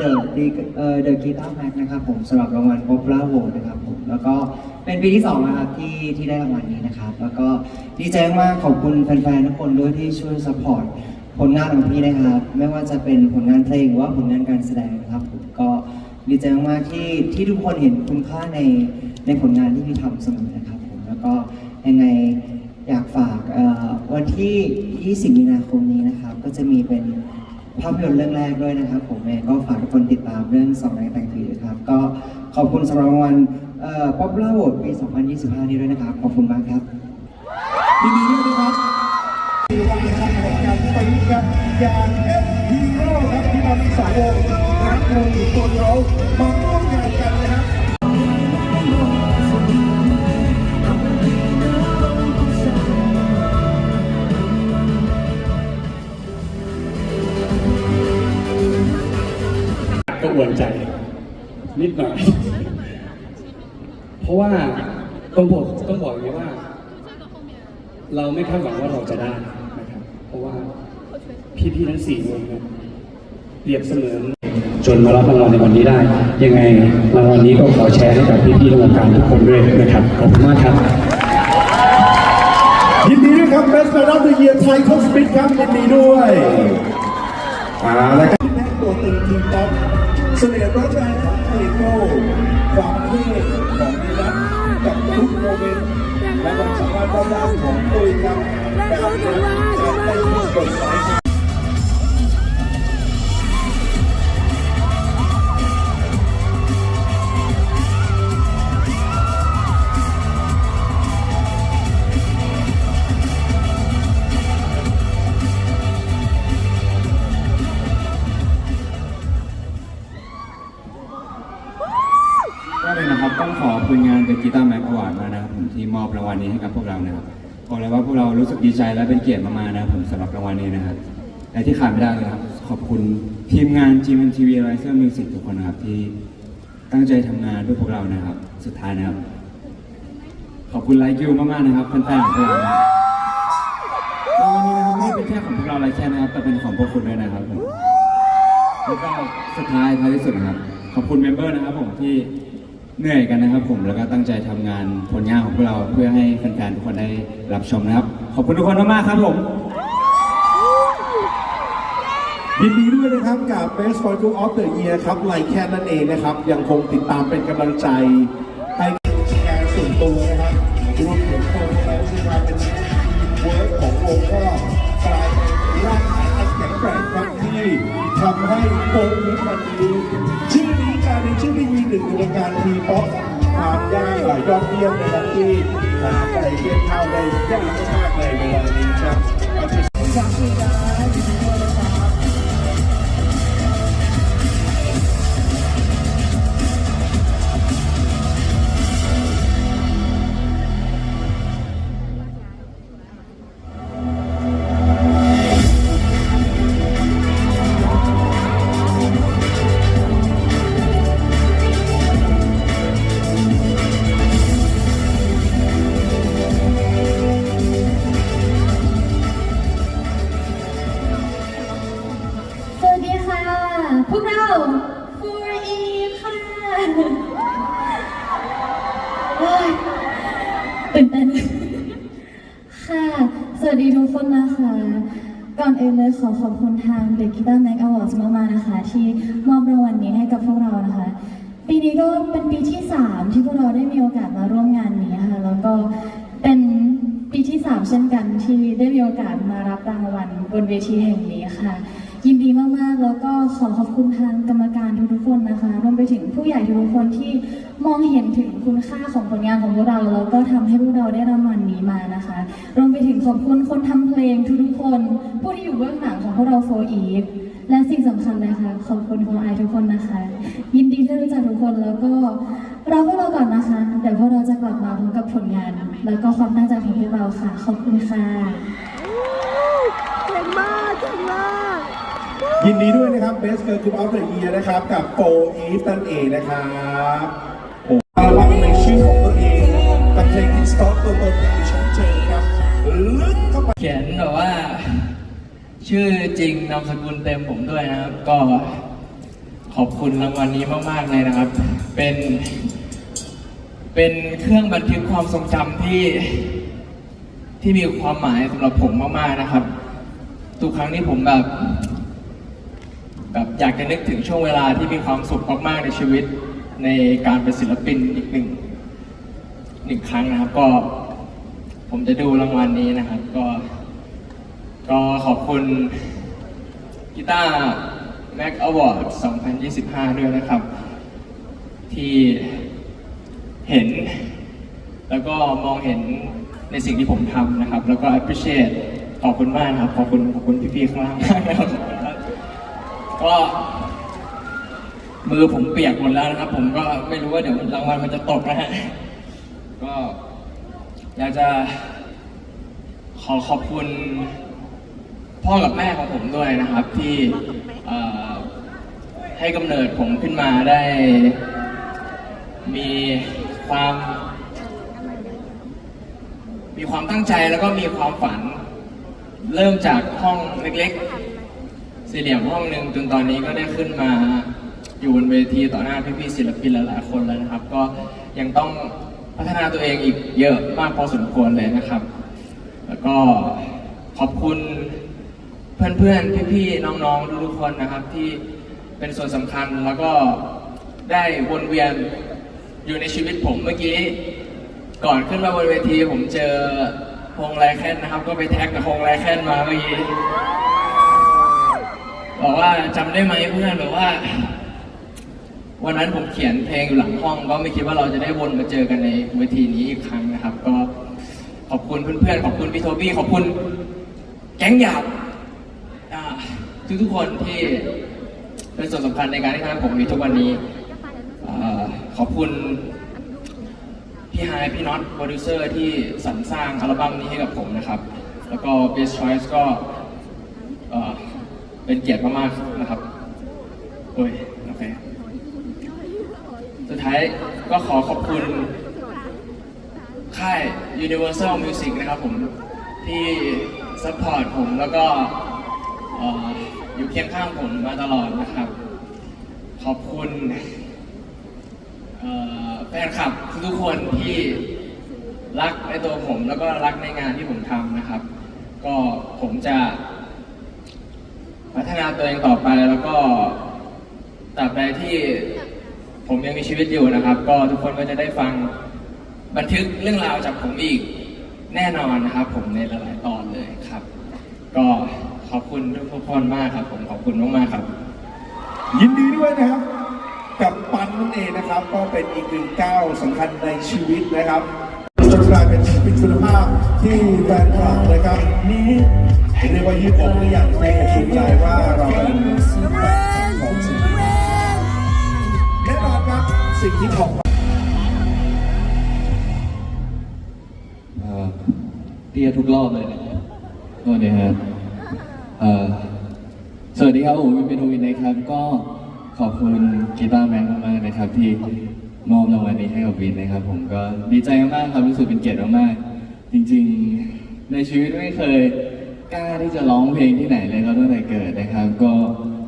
The The เอ่อ The Guitar Mac นะครับผมสำหรับรางวัล Popular Award นะครับผมแล้วก็เป็นปีที่สองนะครับที่ที่ได้รางวัลนี้นะครับ แล้วก็ดีใจมากขอบคุณแฟนๆทุกคนด้วยที่ช่วยสปอร์ตผลงานของพี่นะครับ ไม่ว่าจะเป็นผลงานเพลงหรือว่าผลงานการแสดงนะครับผมก็ดีใจมากที่ที่ทุกคนเห็นคุณค่าในในผลงานที่พี่ทำเสมอนะครับผมแล้วก็ยังไงอยากฝากวันที่ 20 มีนาคมนี้นะครับ ก็จะมีเป็น ภาพยนตร์เรื่องแรกด้วยนะครับ ผมเองก็ฝากทุกคนติดตามเรื่องสองแรงแต่งผีด้วยครับ ก็ขอบคุณสำหรับรางวัลเอ่อ Popular Award ปี 2025 นี้ด้วยนะครับ ขอบคุณมากครับยินดีด้วยนะครับมีรางวัลของการตีครับอย่างเอฟฮีโร่ครับที่มามีสาวงรักวงถึงตัวเรามา ราะว่าต้องบอกต้องบอกอย่างนี้ว่า เราไม่คาดหวังว่าเราจะได้นะครับเพราะว่าพี่ๆทั้งสี่คนเนี่ยเปรียบเสมือนจนมารับรางวัลในวันนี้ได้ ยังไงรางวัลนี้ก็ขอแชร์ให้กับพี่ๆในวงการทุกคนด้วยนะครับขอบคุณมากครับยินดีด้วยครับ Best Man of the Year Thai Cosmic ครับยินดีด้วยอ่าแล้วก็แม่ตัวตึงทีมป๊อป เสน่ห์ร้อนแรงของเพลงโก้ความเท่ของนีนัทกับทุกโมเมนต์และความสามารถด้านของตุ้ยครับแบบนั้นจะได้ที่สดใสก็เลย อบรางวัลนี้ให้กับพวกเรานะครับบอกเลยว่าพวกเรารู้สึกดีใจและเป็นเกียรติมากๆนะครับผมสำหรับรางวัลนี้นะครับและที่ขาดไม่ได้เลยครับ ขอบคุณทีมงาน GMTV Riser Music ทุกคนนะครับที่ตั้งใจทำงานเพื่อพวกเรานะครับ สุดท้ายนะครับ ขอบคุณไลค์คิวมากๆนะครับแฟนๆของพวกเรานะครับรางวัลนี้นะครับไม่เป็นแค่ของพวกเราไลค์แค่นะครับแต่เป็นของพวกคุณด้วยนะครับผมแล้วก็สุดท้ายท้ายที่สุดนะครับ ขอบคุณเมมเบอร์นะครับผมที่ เหนื่อยกันนะครับผมแล้วก็ตั้งใจทำงานผลงานของพวกเราเพื่อให้แฟนๆทุกคนได้รับชมนะครับ ขอบคุณทุกคนมากๆครับผม ยินดีด้วยนะครับกับ Best Boy Group of the Year ครับไลแคนนั่นเองนะครับ ยังคงติดตามเป็นกำลังใจ ให้งานส่วนตัวนะครับรวมถึงโปรโมชั่นที่มาเป็นเวิร์กของวงก็กลายเป็นร่างกายอันแข็งแก ที่ทำให้วงนี้วันนี้ชื่อนี้กลายเป็นชื่อที่มีหนึ่งในการทีป๊อปทำได้หลายยอดเยี่ยมนะครับที่หาใจเทียบเท่าได้ยากมากในเวลานี้ครับขอบคุณครับ ตื่นเต้นค่ะ สวัสดีทุกคนนะคะ ก่อนอื่นเลยขอขอบคุณทาง The Guitar Mag Awards มากๆนะคะ ที่มอบรางวัลนี้ให้กับพวกเรานะคะ ปีนี้ก็เป็นปีที่ 3 ที่พวกเราได้มีโอกาสมาร่วมงานนี้ค่ะ แล้วก็เป็นปีที่ 3 เช่นกันที่ได้มีโอกาสมารับรางวัลบนเวทีแห่งนี้ค่ะ ยินดีมากๆ แล้วก็ขอขอบคุณทางกรรมการทุกๆคนนะคะรวมไปถึงผู้ใหญ่ทุกๆคนที่มองเห็นถึงคุณค่าของผลงานของพวกเรา แล้วก็ทำให้พวกเราได้รางวัลนี้มานะคะรวมไปถึงขอบคุณคนทำเพลงทุกๆคน ผู้ที่อยู่เบื้องหลังของพวกเราโฟอีฟและสิ่งสำคัญนะคะขอบคุณคุณไอทุกคนนะคะ ยินดีที่รู้จักทุกคนแล้วก็เรอพวกเราก่อนนะคะเดี๋ยวพวกเราจะกลับมาพร้อมกับผลงาน แล้วก็ความตั้งใจของพวกเราค่ะ ขอบคุณค่ะ ยินดีด้วยนะครับ Best Girl Group of the Year นะครับ กับโฟอีฟนั่นเองนะครับโอ้อัลบั้มในชื่อของตัวเองกับเพลงที่สต็อกตัวตนที่ฉันเจอครับลึกเข้าไปเขียนแบบว่า ชื่อจริงนามสกุลเต็มผมด้วยนะครับ ก็ขอบคุณรางวัลนี้มาก ๆ เลยนะครับ เป็น เป็นเครื่องบันทึกความทรงจำที่ ที่มีความหมายสำหรับผมมาก ๆ นะครับ ทุกครั้งที่ผมแบบ แบบอยากจะนึกถึงช่วงเวลาที่มีความสุขมากๆในชีวิตในการเป็นศิลปินอีกหนึ่งหนึ่งครั้งนะครับ ก็ผมจะดูรางวัลนี้นะครับ ก็ ก็ขอบคุณกีตาร์แม็กอวอร์ด2025 ด้วยนะครับ ที่เห็น แล้วก็มองเห็นในสิ่งที่ผมทำนะครับ แล้วก็ appreciate ขอบคุณมากนะครับ ขอบคุณ ขอบคุณพี่ๆข้างล่างมากนะครับ ก็มือผมเปียกหมดแล้วนะครับ ผมก็ไม่รู้ว่าเดี๋ยวรางวัลมันจะตกนะฮะก็อยากจะ ขอขอบคุณ พ่อกับแม่ของผมด้วยนะครับ ที่ให้กำเนิดผมขึ้นมาได้ มีความ มีความตั้งใจแล้วก็มีความฝัน เริ่มจากห้องเล็กๆ สี่เหลี่ยมห้องหนึ่งจนตอนนี้ก็ได้ขึ้นมาอยู่บนเวทีต่อหน้าพี่ๆศิลปินหลายๆคนแล้วนะครับ ก็ยังต้องพัฒนาตัวเองอีกเยอะมากพอสมควรเลยนะครับ แล้วก็ขอบคุณเพื่อนๆ พี่ๆ น้องๆ ทุกๆคนนะครับที่เป็นส่วนสำคัญแล้วก็ได้วนเวียนอยู่ในชีวิตผมเมื่อกี้ ก่อนขึ้นมาบนเวทีผมเจอพงไรแคนนะครับ ก็ไปแท็กกับพงไรแคนมาเมื่อกี้ บอกว่าจำได้ไหมเพื่อนแบบว่า วันนั้นผมเขียนเพลงอยู่หลังห้อง ก็ไม่คิดว่าเราจะได้วนมาเจอกันในเวทีนี้อีกครั้งนะครับ ก็ขอบคุณเพื่อนๆขอบคุณพี่โทบี้ขอบคุณแก๊งหยาบทุกทุกคนที่เป็นส่วนสำคัญในการที่ทำให้ผมมีทุกวันนี้อขอบคุณพี่ไฮพี่น็อตโปรดิวเซอร์ที่สรรสร้างอัลบั้มนี้ให้กับผมนะครับ แล้วก็ Best Choice ก็ เป็นเกียรติมากๆนะครับโอ้ยโอเคสุดท้ายก็ขอขอบคุณค่าย Universal Music นะครับผม ที่ซัพพอร์ตผมแล้วก็ออยู่เคียงข้างผมมาตลอดนะครับ ขอบคุณแฟนคลับทุกคนที่รักในตัวผมแล้วก็รักในงานที่ผมทำนะครับ ก็ผมจะ ฒนาตัวเองต่อไปแล้วก็ตราบใดที่ผมยังมีชีวิตอยู่นะครับ ก็ทุกคนก็จะได้ฟังบันทึกเรื่องราวจากผมอีกแน่นอนนะครับ ผมในหลายๆตอนเลยครับ ก็ขอบคุณทุกคนมากครับ ผมขอบคุณมากๆครับ ยินดีด้วยนะครับกับปันนั่นเองนะครับ ก็เป็นอีกหนึ่งก้าวสำคัญในชีวิตนะครับจนกลายเป็นศิลปินคุณภาพที่แฟนคลับนะครับ เรียกว่ายืดอกหรืออย่างแรงชูใจว่าเราของสิ่งที่แน่นอนครับสิ่งที่ของเอ่อเรียทุกรอบเลยนะครับสวัสดีครับเอ่อสวัสดีครับผมวินเป็นวินนะครับ ก็ขอบคุณกีตาร์แมนมากๆนะครับ ที่มอบรางวัลนี้ให้กับวินนะครับ ผมก็ดีใจมากๆครับรู้สึกเป็นเกียรติมากๆจริง ๆ ในชีวิตไม่เคย กล้าที่จะร้องเพลงที่ไหนเลยครับตั้งแต่เกิดนะครับ ก็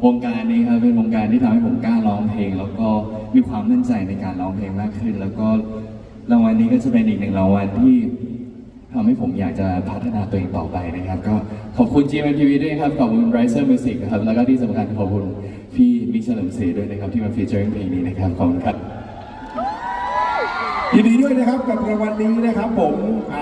วงการนี้ครับเป็นวงการที่ทำให้ผมกล้าร้องเพลง แล้วก็มีความมั่นใจในการร้องเพลงมากขึ้น แล้วก็รางวัลนี้ก็จะเป็นอีกหนึ่งรางวัลที่ทำให้ผมอยากจะพัฒนาตัวเองต่อไปนะครับ ก็ขอบคุณ GMTV ด้วยครับ ขอบคุณ Riser Music ครับ แล้วก็ที่สำคัญขอบคุณพี่มิกเฉลิมศรีด้วยนะครับ ที่มาฟีเจอร์เพลงนี้นะครับ ขอบคุณครับ ยินดีด้วยนะครับกับรางวัลนี้นะครับผมอ่า